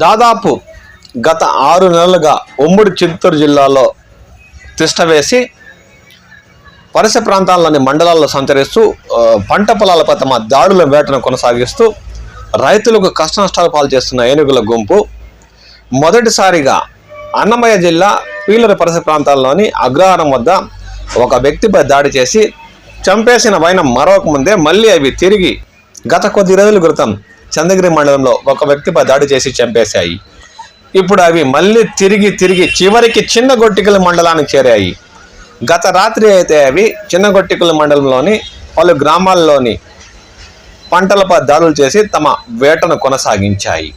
దాదాపు గత ఆరు నెలలుగా ఉమ్మడి చిత్తూరు జిల్లాలో తిష్టవేసి పరిసర ప్రాంతాల్లోని మండలాల్లో సంచరిస్తూ పంట పొలాలపై తమ దాడుల వేటను కొనసాగిస్తూ రైతులకు కష్ట నష్టాలు పాలు చేస్తున్న ఏనుగుల గుంపు మొదటిసారిగా అన్నమయ్య జిల్లా పీలర పరిసర ప్రాంతాల్లోని అగ్రహారం వద్ద ఒక వ్యక్తిపై దాడి చేసి చంపేసిన వైనం మరొక ముందే మళ్ళీ అవి తిరిగి గత కొద్ది రోజుల క్రితం చంద్రగిరి మండలంలో ఒక వ్యక్తిపై దాడి చేసి చంపేశాయి. ఇప్పుడు అవి మళ్ళీ తిరిగి తిరిగి చివరికి చిన్న గొట్టికల మండలానికి చేరాయి. గత రాత్రి అయితే అవి చిన్న గొట్టికల మండలంలోని పలు గ్రామాల్లోని పంటలపై దాడులు చేసి తమ వేటను కొనసాగించాయి.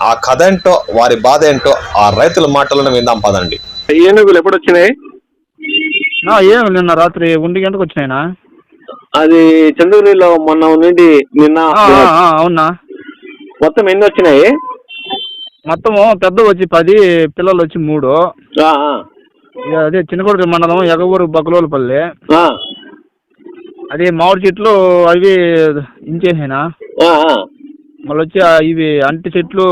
ఆ కథ ఏంటో వారి బాధ ఏంటో ఆ రైతుల మాటలను విందాం పదండి. ఏనుగులు ఎప్పుడు వచ్చినాయి ఆ, ఏం నిన్న రాత్రి ఒంటి గంటకు వచ్చినాయినా అది చంద్రగిరిలో మొన్న నుండి నిన్న అవునా? మొత్తం ఎన్ని వచ్చినాయి? మొత్తము పెద్ద వచ్చి పది పిల్లలు వచ్చి మూడు. అదే చిన్నకొడుకు మండలం ఎగవూరు బకలోలపల్లి. అది మామిడి చెట్లు అవి ఇంచేసినా. మళ్ళీ వచ్చి ఇవి అంటి చెట్లు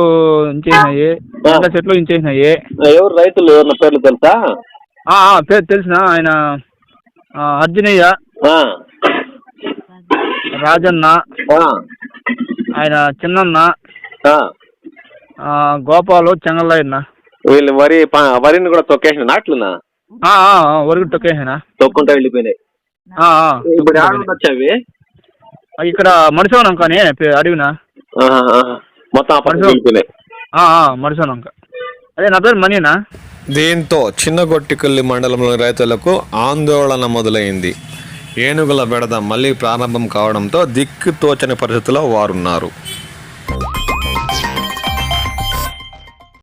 ఇంచేసినాయి ఎండ చెట్లు ఇంచేసినాయి. ఎవరు రైతులు ఎవరిన పేర్లు తెలుసా? పేరు తెలిసిన ఆయన అర్జునయ్య రాజన్న ఆయన చిన్నన్న. ఆ. ఆ, గోపాలు చెంగల్లయ్యన్న వీళ్ళు వరి ప- వరిని కూడా తొక్కేసిన నాట్లునా? ఆ, ఆ, ఆ, ఒరుగు తొక్కేసినా. తొక్కుంటా వెళ్ళిపోయినాయి. ఇప్పుడు అవి? ఇక్కడ కానీ ఆహా. మొత్తం మడిసోనంక అదే నా పేరు మనీనా. దీంతో చిన్నగొట్టికల్లి మండలంలోని రైతులకు ఆందోళన మొదలైంది. ఏనుగుల బెడద మళ్ళీ ప్రారంభం కావడంతో దిక్కు తోచని పరిస్థితిలో వారున్నారు.